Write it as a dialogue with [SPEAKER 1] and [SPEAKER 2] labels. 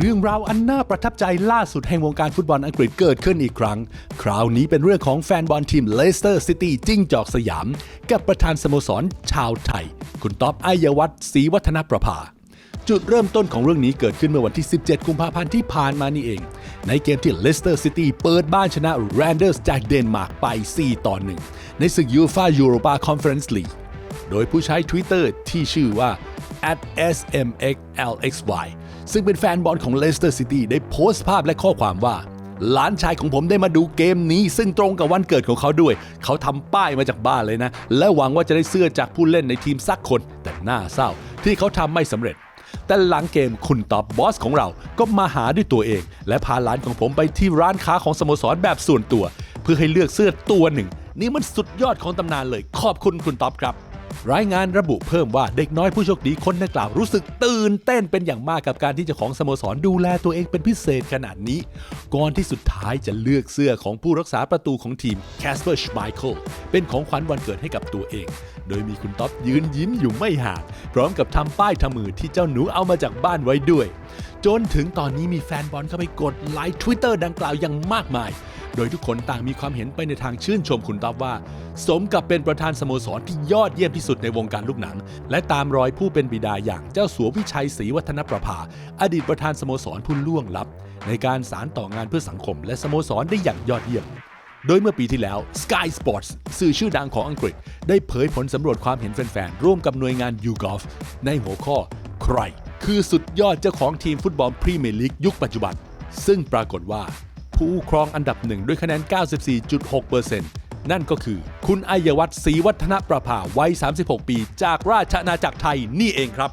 [SPEAKER 1] เรื่องราวอันน่าประทับใจล่าสุดแห่งวงการฟุตบอลอังกฤษเกิดขึ้นอีกครั้ง คราวนี้เป็นเรื่องของแฟนบอลทีมเลสเตอร์ซิตี้จิ้งจอกสยาม กับประธานสโมสรชาวไทย คุณต๊อบอัยวัฒน์ศรีวัฒนประภา จุดเริ่มต้นของเรื่องนี้เกิดขึ้นเมื่อวันที่ 17 กุมภาพันธ์ที่ผ่านมานี่เอง ในเกมที่เลสเตอร์ซิตี้เปิดบ้านชนะแรนเดอร์สจากเดนมาร์กไป 4 ต่อ 1 ในศึกยูฟายูโรปาคอนเฟอเรนซ์ลีกโดยผู้ใช้ Twitter ที่ชื่อว่า @smxlxy ซึ่งเป็นแฟนบอลของ Leicester City ได้โพสต์ภาพและข้อความว่าหลานชายของผมได้มาดูเกมนี้ ซึ่งตรงกับวันเกิดของเขาด้วย เขาทำป้ายมาจากบ้านเลยนะ และหวังว่าจะได้เสื้อจากผู้เล่นในทีมสักคน แต่น่าเศร้า ที่เขาทำไม่สำเร็จ แต่หลังเกมคุณตอบบอสของเรา ก็มาหาด้วยตัวเอง และพาหลานของผมไปที่ร้านค้าของสโมสรแบบส่วนตัว เพื่อให้เลือกเสื้อตัวหนึ่ง นี่มันสุดยอดของตำนานเลย ขอบคุณคุณตอบครับ รายงานระบุเพิ่มว่าเด็กน้อยผู้โชคดีคนดังกล่าวรู้สึกตื่นเต้นเป็นอย่างมากกับการที่เจ้าของสโมสรดูแลตัวเองเป็นพิเศษขนาดนี้ ก่อนที่สุดท้ายจะเลือกเสื้อของผู้รักษาประตูของทีมแคสเปอร์ชไมเคิลเป็นของขวัญวันเกิดให้กับตัวเอง โดยมีคุณต๊อบยืนยิ้มอยู่ไม่ห่างพร้อมกับทำป้ายทำมือที่เจ้าหนูเอามาจากบ้านไว้ด้วย จนถึงตอนนี้มีแฟนบอลเข้าไปกดไลค์ทวิตเตอร์ดังกล่าวอย่างมากมาย โดยทุกคนต่างมีความเห็นไปในทางชื่นชมคุณต๊อบว่า สมกับเป็นประธานสโมสรที่ยอดเยี่ยมที่สุดในวงการลูกหนัง และตามรอยผู้เป็นบิดาอย่างเจ้าสัววิชัยศรีวัฒนประภา อดีตประธานสโมสรผู้ล่วงลับ ในการสารต่องานเพื่อสังคม และสโมสรได้อย่างยอดเยี่ยมโดยเมื่อปีที่แล้ว Sky Sports สื่อชื่อดังของอังกฤษ ได้เผยผลสำรวจความเห็นแฟนๆ ร่วมกับหน่วยงาน YouGov ในหัวข้อ ใคร คือสุดยอดเจ้าของทีมฟุตบอลพรีเมียร์ลีกยุคปัจจุบัน ซึ่งปรากฏว่า ผู้ครองอันดับหนึ่งด้วยคะแนน 94.6%นั่นก็คือ คุณอัยวัฒน์ศรีวัฒนประภาวัย 36 ปี จากราชอาณาจักรไทยนี่เองครับ